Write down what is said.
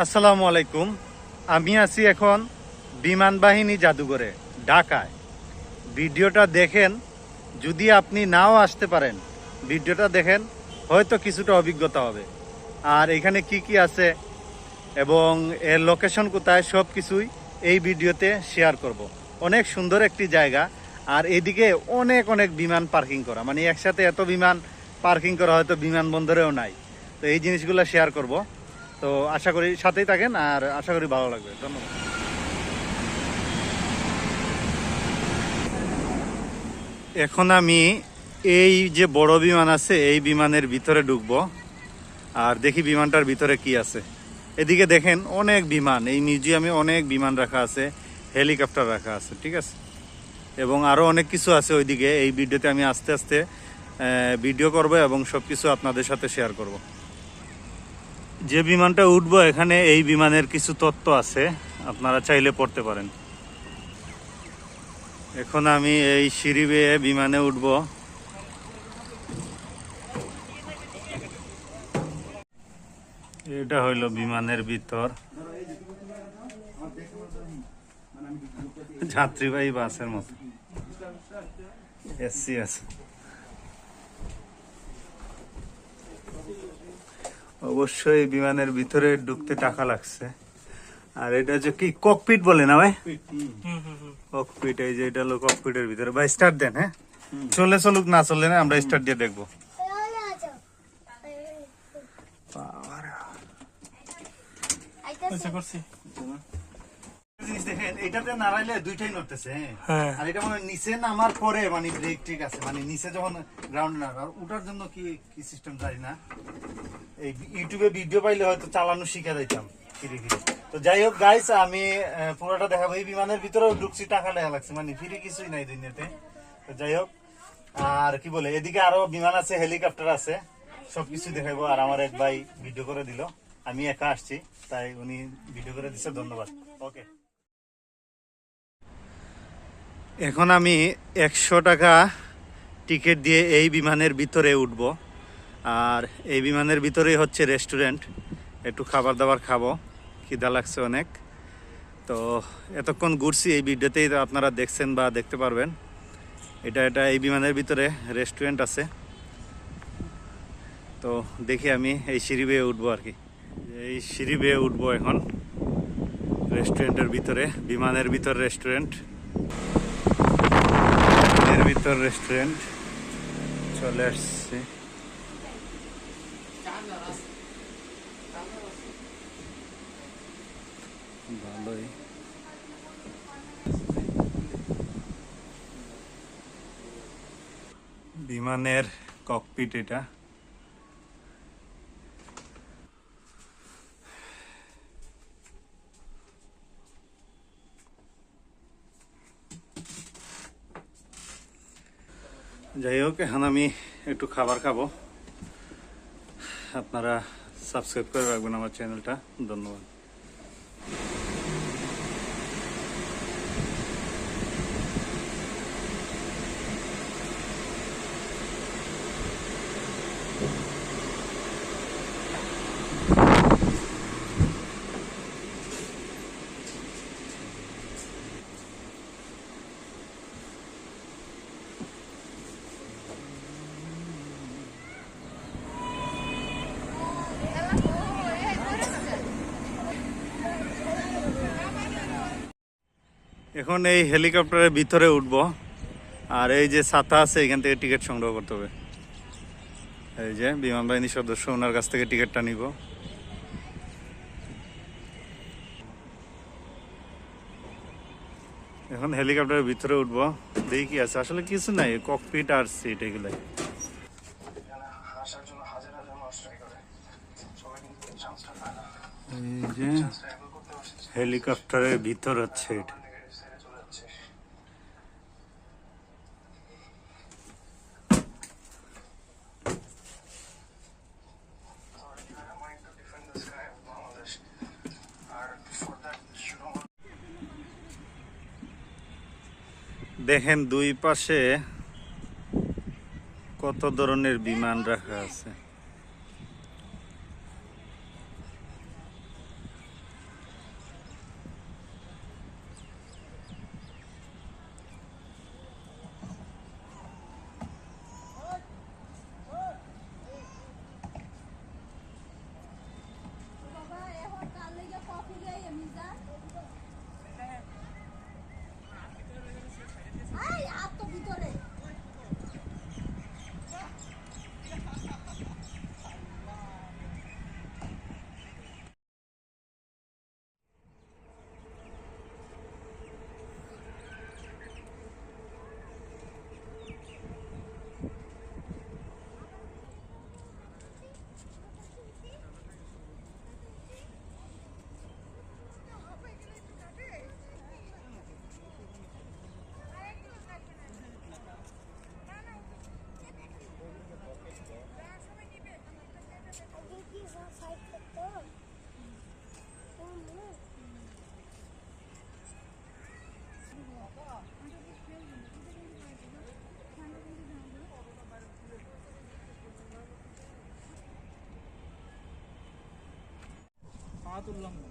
আসসালামু আলাইকুম। আমি আছি এখন বিমান বাহিনী জাদুঘরে, ঢাকায়। ভিডিওটা দেখেন, যদি আপনি নাও আসতে পারেন, ভিডিওটা দেখেন, হয়তো কিছুটা অভিজ্ঞতা হবে। আর এখানে কি কি আছে এবং এর লোকেশন কোথায়, সব কিছুই এই ভিডিওতে শেয়ার করব। অনেক সুন্দর একটি জায়গা, আর এদিকে অনেক অনেক বিমান পার্কিং করা। মানে একসাথে এত বিমান পার্কিং করা হয়তো বিমানবন্দরেও নাই। তো এই জিনিসগুলো শেয়ার করব। তো আশা করি সাথেই থাকেন আর আশা করি ভালো লাগবে। ধন্যবাদ। এখন আমি এই যে বড় বিমান আছে, এই বিমানের ভিতরে ঢুকবো। আর দেখি বিমানটার ভিতরে কি আছে। এদিকে দেখেন অনেক বিমান, এই মিউজিয়ামে অনেক বিমান রাখা আছে, হেলিকপ্টার রাখা আছে, ঠিক আছে? এবং আরও অনেক কিছু আছে ওইদিকে। এই ভিডিওতে আমি আস্তে আস্তে ভিডিও করব এবং সব কিছু আপনাদের সাথে শেয়ার করব। যে বিমানটা উঠবো, এখানে এই বিমানের কিছু তত্ত্ব আছে। আপনারা চাইলে পড়তে পারেন। এখন আমি এই সিঁড়ি বেয়ে বিমানে উঠব। এটা হইল বিমানের ভিতর। যাত্রীবাহী বাসের মতো। এসি আছে। অবশ্যই বিমানের ভিতরে ঢুকতে টাকা লাগছে। আর এটা যে কি ককপিট বলে না ভাই? ককপিট এই যে এটা হলো ককপিটের ভিতরে। ভাই স্টার্ট দেন হ্যাঁ? চলে চলুক না চলে না আমরা স্টার্ট দিয়ে দেখব। এটাতে নাড়াইলে দুইটাই নড়তেছে হ্যাঁ। হ্যাঁ। আর এটা মানে নিচে নামার পরে মানে ব্রেক ঠিক আছে মানে নিচে যখন গ্রাউন্ড না উঠার জন্য কি কি সিস্টেম জানি না। এই ইউটিউবে ভিডিও পাইলে হয়তো চালানো শিখে যাইতাম ফিরে ফিরে তো যাই হোক গাইস আমি পুরোটা দেখাবো। এই বিমানের ভিতরেও ঢুকছি, টাকা লেখা লাগছে। মানে ফিরে কিছুই নাই দুনিয়াতে। তো যাই হোক, আর কি বলে, এদিকে আরও বিমান আছে হেলিকপ্টার আছে। সবকিছু দেখাবো। আর আমার এক ভাই ভিডিও করে দিল। আমি একা আসছি, তাই উনি ভিডিও করে দিচ্ছে ধন্যবাদ। ওকে এখন আমি একশো টাকা টিকিট দিয়ে এই বিমানের ভিতরে উঠব। আর এই বিমানের ভিতরেই হচ্ছে রেস্টুরেন্ট। একটু খাবার দাবার খাব, খিদা লাগছে অনেক। তো এতক্ষণ ঘুরছি, এই ভিডিওতেই আপনারা দেখছেন বা দেখতে পারবেন। এটা এটা এই বিমানের ভিতরে রেস্টুরেন্ট আছে। তো দেখি আমি এই সিঁড়ি বেয়ে উঠবো আর কি। এই সিঁড়ি বেয়ে উঠবো এখন। রেস্টুরেন্টের ভিতরে, বিমানের ভিতর রেস্টুরেন্ট। এর ভিতর রেস্টুরেন্ট। চলে আসছে। ভালোই। বিমানের ককপিট এটা। যাই হোক এখন আমি একটু খাবার খাব। আপনারা সাবস্ক্রাইব করে রাখবেন আমার চ্যানেলটা। ধন্যবাদ। এখন এই হেলিকপ্টারের ভিতরে উঠবো। আর এই যে ছাতা আছে, এখান থেকে টিকিট সংগ্রহ করতে হবে। এই যে বিমান বাহিনীর সদস্য, ওনার কাছ থেকে টিকিটটা নিব। এখন হেলিকপ্টারের ভিতরে উঠবো। দেখি কি আছে। আসলে কিছু নাই ককপিট আর সিট এগুলাই। হেলিকপ্টারের ভিতর হাজার হাজার দেখেন দুই পাশে কত ধরনের বিমান রাখা আছে আই আর তো ভিতরে আগে কি সাইড করতো মামা